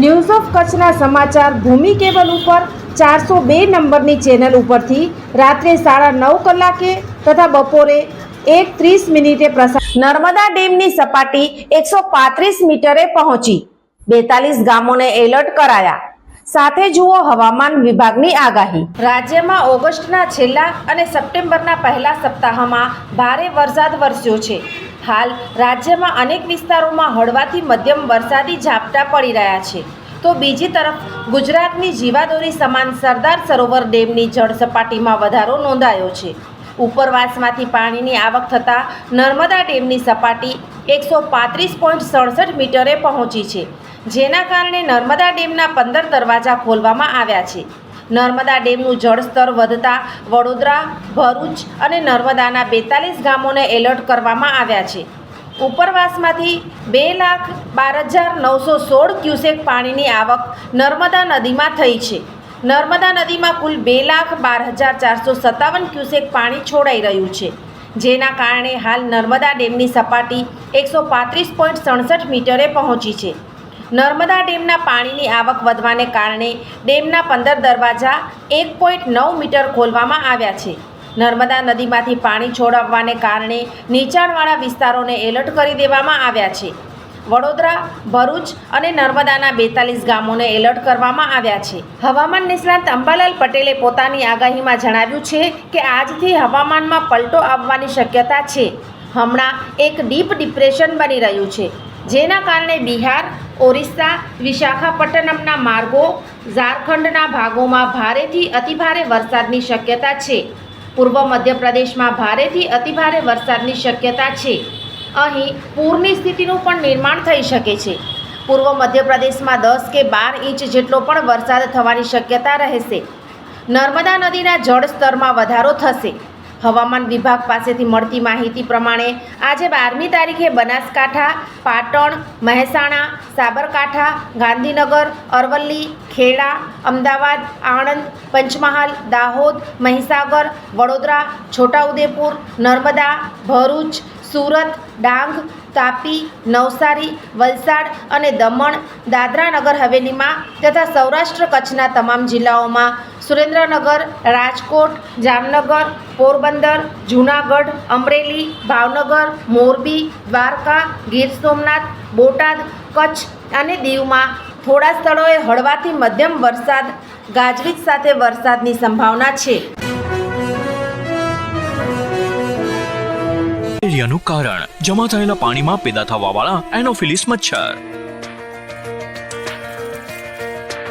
News of કચ્છના સમાચાર ભૂમિ cable ઉપર ચારસો બે નંબરની ચેનલ ઉપરથી રાત્રે સાડા નવ કલાકે તથા બપોરે એક ત્રીસ મિનિટે પ્રસાર નર્મદા ડેમની સપાટી એકસો પાંત્રીસ મીટરે પહોંચી. બેતાલીસ ગામોને એલર્ટ કરાયા. સાથે જુઓ હવામાન વિભાગની આગાહી. રાજ્યમાં ઓગસ્ટના છેલ્લા અને સપ્ટેમ્બરના પહેલા સપ્તાહમાં ભારે વરસાદ વરસ્યો છે. હાલ રાજ્યમાં અનેક વિસ્તારોમાં હળવાથી મધ્યમ વરસાદી ઝાપટા પડી રહ્યા છે. તો બીજી તરફ, ગુજરાતની જીવાદોરી સમાન સરદાર સરોવર ડેમની જળ સપાટીમાં વધારો નોંધાયો છે. ઉપરવાસમાંથી પાણીની આવક થતાં નર્મદા ડેમની સપાટી એકસો પાંત્રીસ પોઈન્ટ સડસઠ મીટરે પહોંચી છે, જેના કારણે નર્મદા ડેમના પંદર દરવાજા ખોલવામાં આવ્યા છે. નર્મદા ડેમનું જળસ્તર વધતા વડોદરા, ભરૂચ અને નર્મદાના બેતાલીસ ગામોને એલર્ટ કરવામાં આવ્યા છે. ઉપરવાસમાંથી બે લાખ બાર હજાર નવસો સોળ ક્યુસેક પાણીની આવક નર્મદા નદીમાં થઈ છે. નર્મદા નદીમાં કુલ બે લાખ બાર હજાર ચારસો સત્તાવન ક્યુસેક પાણી છોડાઈ રહ્યું છે. જેના કારણે હાલ નર્મદા ડેમની સપાટી એકસો પાંત્રીસ પોઈન્ટ સડસઠ મીટરે પહોંચી છે. નર્મદા ડેમના પાણીની આવક વધવાને કારણે ડેમના પંદર દરવાજા એક પોઈન્ટ નવ મીટર ખોલવામાં આવ્યા છે. નર્મદા નદીમાંથી પાણી છોડાવવાને કારણે નીચાણવાળા વિસ્તારોને એલર્ટ કરી દેવામાં આવ્યા છે. વડોદરા, ભરૂચ અને નર્મદાના બેતાલીસ ગામોને એલર્ટ કરવામાં આવ્યા છે. હવામાન નિષ્ણાંત અંબાલાલ પટેલે પોતાની આગાહીમાં જણાવ્યું છે કે આજથી હવામાનમાં પલટો આવવાની શક્યતા છે. હમણાં એક ડીપ ડિપ્રેશન બની રહ્યું છે. જેના કારણે બિહાર, ઓરિસ્સા, વિશાખાપટ્ટનમના માર્ગો, ઝારખંડના ભાગોમાં ભારેથી અતિભારે વરસાદની શક્યતા છે. પૂર્વ મધ્યપ્રદેશમાં ભારેથી અતિભારે વરસાદની શક્યતા છે. અહીં પૂરની સ્થિતિનું પણ નિર્માણ થઈ શકે છે. પૂર્વ મધ્યપ્રદેશમાં દસ કે બાર ઇંચ જેટલો પણ વરસાદ થવાની શક્યતા રહેશે. નર્મદા નદીના જળસ્તરમાં વધારો થશે. હવામાન વિભાગ પાસેથી મળતી માહિતી પ્રમાણે આજે બારમી તારીખે બનાસકાંઠા, પાટણ, મહેસાણા, સાબરકાંઠા, ગાંધીનગર, અરવલ્લી, ખેડા, અમદાવાદ, આણંદ, પંચમહાલ, દાહોદ, મહીસાગર, વડોદરા, છોટાઉદેપુર, નર્મદા, ભરૂચ, સુરત, ડાંગ, તાપી, નવસારી, વલસાડ અને દમણ, દાદરા નગર હવેલીમાં તથા સૌરાષ્ટ્ર કચ્છના તમામ જિલ્લાઓમાં સુરેન્દ્રનગર, રાજકોટ, જામનગર, પોરબંદર, જૂનાગઢ, અમરેલી, ભાવનગર, મોરબી, દ્વારકા, ગીર સોમનાથ, બોટાદ, કચ્છ અને દીવમાં થોડા સ્થળોએ હળવાથી મધ્યમ વરસાદ, ગાજવીજ સાથે વરસાદની સંભાવના છે. કારણ, જમા થયેલા પાણીમાં પેદા થવાવાળા એનોફિલિસ મચ્છર.